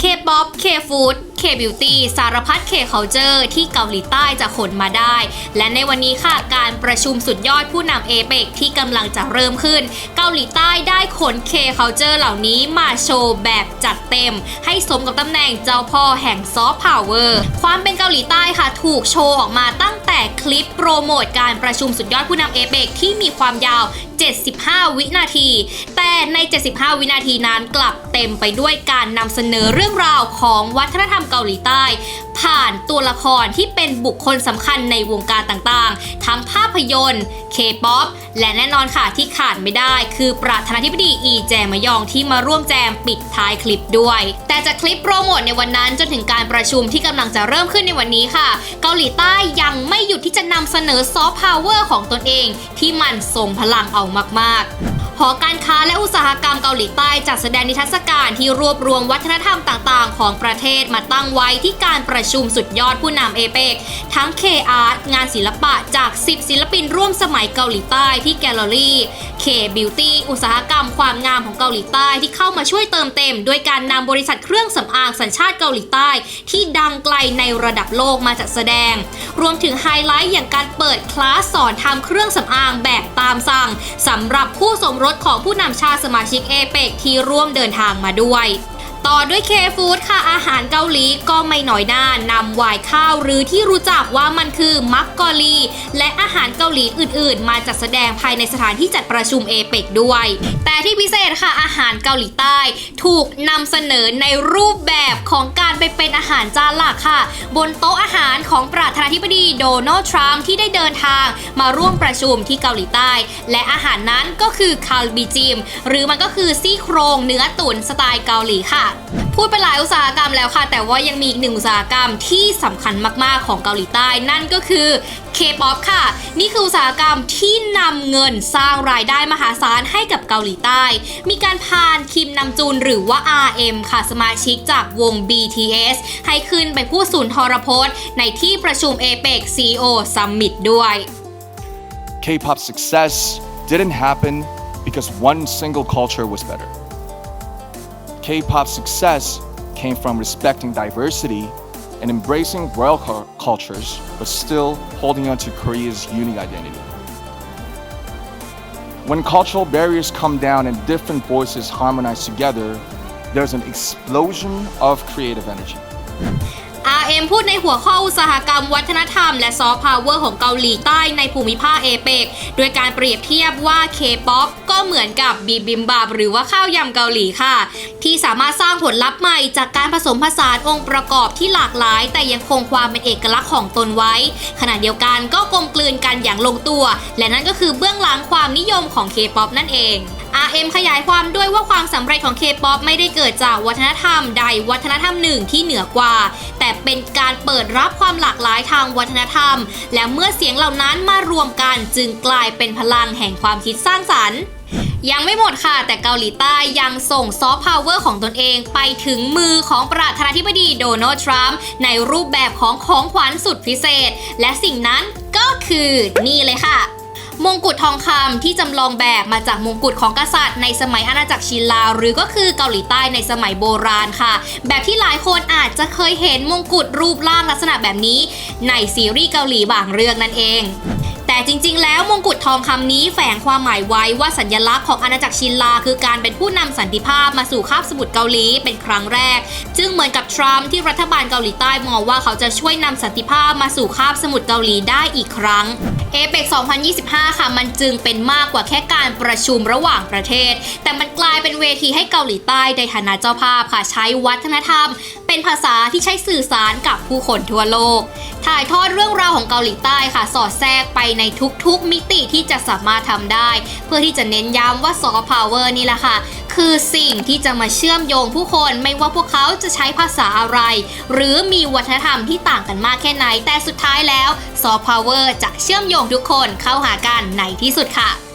K-POP K-Food K-Beauty สารพัด K-Culture ที่เกาหลีใต้จะขนมาได้ และในวันนี้ค่ะการประชุมสุดยอดผู้นำเอเปกที่กำลังจะเริ่มขึ้น เกาหลีใต้ได้ขน K-Culture เหล่านี้มาโชว์แบบจัดเต็ม ให้สมกับตำแหน่งเจ้าพ่อแห่งซอฟต์พาวเวอร์ความเป็นเกาหลีใต้ค่ะถูกโชว์ออกมาตั้งแต่คลิปโปรโมทการประชุมสุดยอดผู้นำเอเปกที่มีความยาว 75 วินาที แต่ใน 75 วินาทีนั้นกลับเต็มไปด้วยการนำเสนอเรื่องราวของวัฒนธรรมเกาหลีใต้ผ่านตัวละครที่เป็นบุคคลสำคัญในวงการต่างๆ ทั้งภาพยนตร์ K-POP และแน่นอนค่ะที่ขาดไม่ได้ คือประธานาธิบดีอีแจมยองที่มาร่วมแจมปิดท้ายคลิปด้วย แต่จากคลิปโปรโมทในวันนั้นจนถึงการประชุมที่กำลังจะเริ่มขึ้นในวันนี้ค่ะ เกาหลีใต้ยังไม่หยุดที่จะนำเสนอซอฟต์พาวเวอร์ของตนเอง ที่มันทรงพลังเอามากๆ หอการค้าและอุตสาหกรรมเกาหลีใต้จัดแสดงนิทรรศการที่รวบรวมวัฒนธรรมต่างๆ ของประเทศมาตั้งไว้ที่การประชุมสุดยอดผู้นำเอเปกทั้ง K-Art งานศิลปะจาก 10 ศิลปินร่วมสมัยเกาหลีใต้ที่แกลเลอรี่ K-Beauty อุตสาหกรรมความงามของเกาหลีใต้ที่เข้ามาช่วยเติมเต็ม ด้วยการนำบริษัทเครื่องสำอางสัญชาติเกาหลีใต้ ที่ดังไกลในระดับโลกมาจัดแสดง รวมถึงไฮไลท์อย่างการเปิดคลาสสอนทำเครื่องสำอางแบบตามสั่งสำหรับคู่สมรสของผู้นำชาติสมาชิกเอเปกที่ร่วมเดินทางมาด้วย ต่อด้วยเคฟู้ดค่ะอาหารเกาหลีก็ไม่น้อยหน้านำวายข้าวหรือที่รู้จักว่ามันคือมักกอลี และอาหารเกาหลีอื่นๆ มาจัดแสดงภายในสถานที่จัดประชุมเอเปกด้วย แต่ที่พิเศษค่ะอาหารเกาหลีใต้ ถูกนำเสนอในรูปแบบของการไปเป็นอาหารจานหลักค่ะ บนโต๊ะอาหารของประธานาธิบดีโดนัลด์ทรัมป์ที่ได้เดินทางมาร่วมประชุมที่เกาหลีใต้ และอาหารนั้นก็คือคาลบิจิมหรือมันก็คือซี่โครงเนื้อตุ๋นสไตล์เกาหลีค่ะพูดไปหลายอุตสาหกรรมแล้วค่ะ แต่ว่ายังมีอีกหนึ่งอุตสาหกรรมที่สำคัญมาก ๆ ของเกาหลีใต้ นั่นก็คือ K-POP ค่ะ นี่คืออุตสาหกรรมที่นำเงินสร้างรายได้มหาศาลให้กับเกาหลีใต้ มีการพานคิมนำจูนหรือว่า RM ค่ะ สมาชิกจากวง BTS ให้ขึ้นไปพูดศูนย์ทรพจน์ ในที่ประชุม APEC CEO Summit ด้วย K-pop success didn't happen because one single culture was better. K-pop success came from respecting diversity and embracing cu- cultures, but still holding on to Korea's unique identity. When cultural barriers come down and different voices harmonize together, there's an explosion of creative energy. RM พูดในหัวข้ออุตสาหกรรมวัฒนธรรม และซอฟต์พาวเวอร์ของเกาหลีใต้ในภูมิภาคเอเปกโดยการเปรียบเทียบว่า K-POP ก็เหมือนกับบีบิมบับหรือว่าข้าวยำเกาหลีค่ะ ที่สามารถสร้างผลลัพธ์ใหม่จากการผสมผสานองค์ประกอบที่หลากหลาย แต่ยังคงความเป็นเอกลักษณ์ของตนไว้ ขณะเดียวกันก็กลมกลืนกันอย่างลงตัว และนั่นก็คือเบื้องหลังความนิยมของ K-POP นั่นเอง RM ขยายความด้วยว่าความสำเร็จของ K-POP ไม่ได้เกิดจากวัฒนธรรมใดวัฒนธรรมหนึ่งที่เหนือกว่า เป็นการเปิดรับความหลากหลายทางวัฒนธรรม และเมื่อเสียงเหล่านั้นมารวมกันจึงกลายเป็นพลังแห่งความคิดสร้างสรรค์ยังไม่หมดค่ะ แต่เกาหลีใต้ยังส่งซอฟต์พาวเวอร์ของตนเองไปถึงมือของประธานาธิบดีโดนัลด์ทรัมป์ในรูปแบบของของขวัญสุดพิเศษ และสิ่งนั้นก็คือนี่เลยค่ะ มงกุฎทองคำที่จำลองแบบมาจากมงกุฎของกษัตริย์ในสมัยอาณาจักรชินลา หรือก็คือเกาหลีใต้ในสมัยโบราณค่ะ แบบที่หลายคนอาจจะเคยเห็นมงกุฎรูปร่างลักษณะแบบนี้ ในซีรีส์เกาหลีบางเรื่องนั่นเองแต่จริง ๆ แล้วมงกุฎทองคำนี้แฝงความหมายไว้ว่าสัญลักษณ์ของอาณาจักรชินลา คือการเป็นผู้นำสันติภาพมาสู่คาบสมุทรเกาหลีเป็นครั้งแรก จึงเหมือนกับทรัมป์ที่รัฐบาลเกาหลีใต้มองว่าเขาจะช่วยนำสันติภาพมาสู่คาบสมุทรเกาหลีได้อีกครั้ง เอเปก2025 ค่ะ มันจึงเป็นมากกว่าแค่การประชุมระหว่างประเทศ แต่มันกลายเป็นเวทีให้เกาหลีใต้ในฐานะเจ้าภาพค่ะ ใช้วัฒนธรรม เป็นภาษาที่ใช้สื่อสารกับผู้คนทั่วโลก ถ่ายทอดเรื่องราวของเกาหลีใต้ค่ะ สอดแทรกไปในทุกๆ มิติที่จะสามารถทำได้ เพื่อที่จะเน้นย้ำว่าซอฟต์พาวเวอร์นี่แหละค่ะ คือสิ่งที่จะมาเชื่อมโยงผู้คนไม่ว่าพวกเขาจะใช้ภาษาอะไร หรือมีวัฒนธรรมที่ต่างกันมากแค่ไหนแต่สุดท้ายแล้วซอฟต์พาวเวอร์จะเชื่อมโยงทุกคนเข้าหากันในที่สุดค่ะ